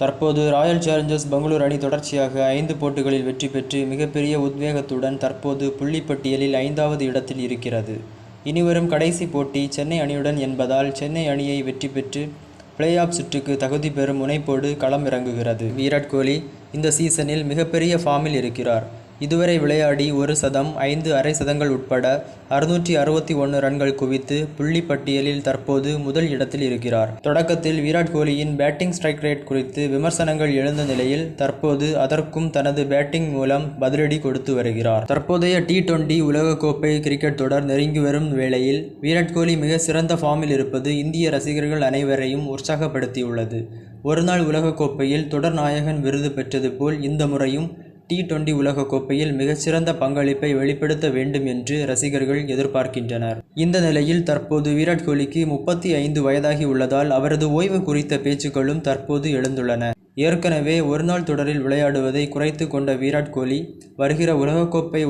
தற்போது Royal Challengers Bangalore அணி தொடர்ச்சியாக ஐந்து போட்டிகளில் வெற்றி பெற்று மிகப்பெரிய உத்வேகத்துடன் தற்போது புள்ளிப்பட்டியலில் ஐந்தாவது இடத்தில் இருக்கிறது. இனிவரும் கடைசி போட்டி சென்னை அணியுடன் என்பதால் சென்னை அணியை வெற்றி பெற்று பிளே ஆஃப் சுற்றுக்கு தகுதி பெறும் முனைப்போடு களம் இறங்குகிறது. விராட் கோலி இந்த சீசனில் மிகப்பெரிய ஃபார்மில் இருக்கிறார். இதுவரை விளையாடி ஒரு சதம் ஐந்து அரை சதங்கள் உட்பட அறுநூற்றி அறுபத்தி ஒன்று ரன்கள் குவித்து புள்ளிப்பட்டியலில் தற்போது முதல் இடத்தில் இருக்கிறார். தொடக்கத்தில் விராட் கோலியின் பேட்டிங் ஸ்ட்ரைக் ரேட் குறித்து விமர்சனங்கள் எழுந்த நிலையில் தற்போது அதற்கும் தனது பேட்டிங் மூலம் பதிலடி கொடுத்து வருகிறார். தற்போதைய டி டுவெண்டி உலகக்கோப்பை கிரிக்கெட் தொடர் நெருங்கி வரும் வேளையில் விராட் கோலி மிக சிறந்த ஃபார்மில் இருப்பது இந்திய ரசிகர்கள் அனைவரையும் உற்சாகப்படுத்தியுள்ளது. ஒருநாள் உலகக்கோப்பையில் தொடர் நாயகன் விருது பெற்றது போல் இந்த முறையும் டி டுவெண்டி உலகக்கோப்பையில் மிகச்சிறந்த பங்களிப்பை வெளிப்படுத்த வேண்டும் என்று ரசிகர்கள் எதிர்பார்க்கின்றனர். இந்த நிலையில் தற்போது விராட் கோலிக்கு முப்பத்தி ஐந்து வயதாகி உள்ளதால் அவரது ஓய்வு குறித்த பேச்சுக்களும் தற்போது எழுந்துள்ளன. ஏற்கனவே ஒருநாள் தொடரில் விளையாடுவதை குறைத்து கொண்ட விராட் கோலி வருகிற உலகக்கோப்பை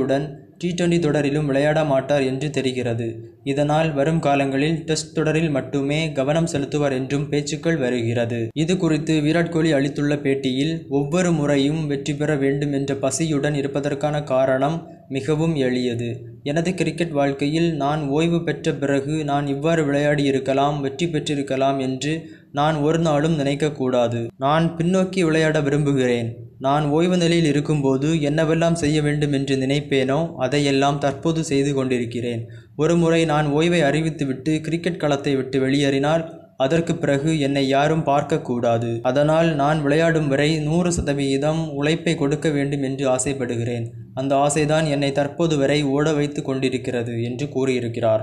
டி டுவெண்டி தொடரிலும் விளையாட மாட்டார் என்று தெரிகிறது. இதனால் வரும் காலங்களில் டெஸ்ட் தொடரில் மட்டுமே கவனம் செலுத்துவார் என்றும் பேச்சுக்கள் வருகிறது. இது குறித்து விராட் கோலி அளித்துள்ள பேட்டியில் ஒவ்வொரு முறையும் வெற்றி பெற வேண்டும் என்ற பசியுடன் இருப்பதற்கான காரணம் மிகவும் எளியது. எனது கிரிக்கெட் வாழ்க்கையில் நான் ஓய்வு பெற்ற பிறகு நான் இவ்வாறு விளையாடியிருக்கலாம் வெற்றி பெற்றிருக்கலாம் என்று நான் ஒரு நாளும் நினைக்கக்கூடாது நான் பின்னோக்கி விளையாட விரும்புகிறேன். நான் ஓய்வு நிலையில் இருக்கும்போது என்னவெல்லாம் செய்ய வேண்டும் என்று நினைப்பேனோ அதையெல்லாம் தற்போது செய்து கொண்டிருக்கிறேன். ஒருமுறை நான் ஓய்வை அறிவித்துவிட்டு கிரிக்கெட் களத்தை விட்டு வெளியேறினால் அதற்கு பிறகு என்னை யாரும் பார்க்கக்கூடாது அதனால் நான் விளையாடும் வரை நூறு சதவீதம் உழைப்பை கொடுக்க வேண்டும் என்று ஆசைப்படுகிறேன். அந்த ஆசைதான் என்னை தற்போது வரை ஓட வைத்து கொண்டிருக்கிறது என்று கூறியிருக்கிறார்.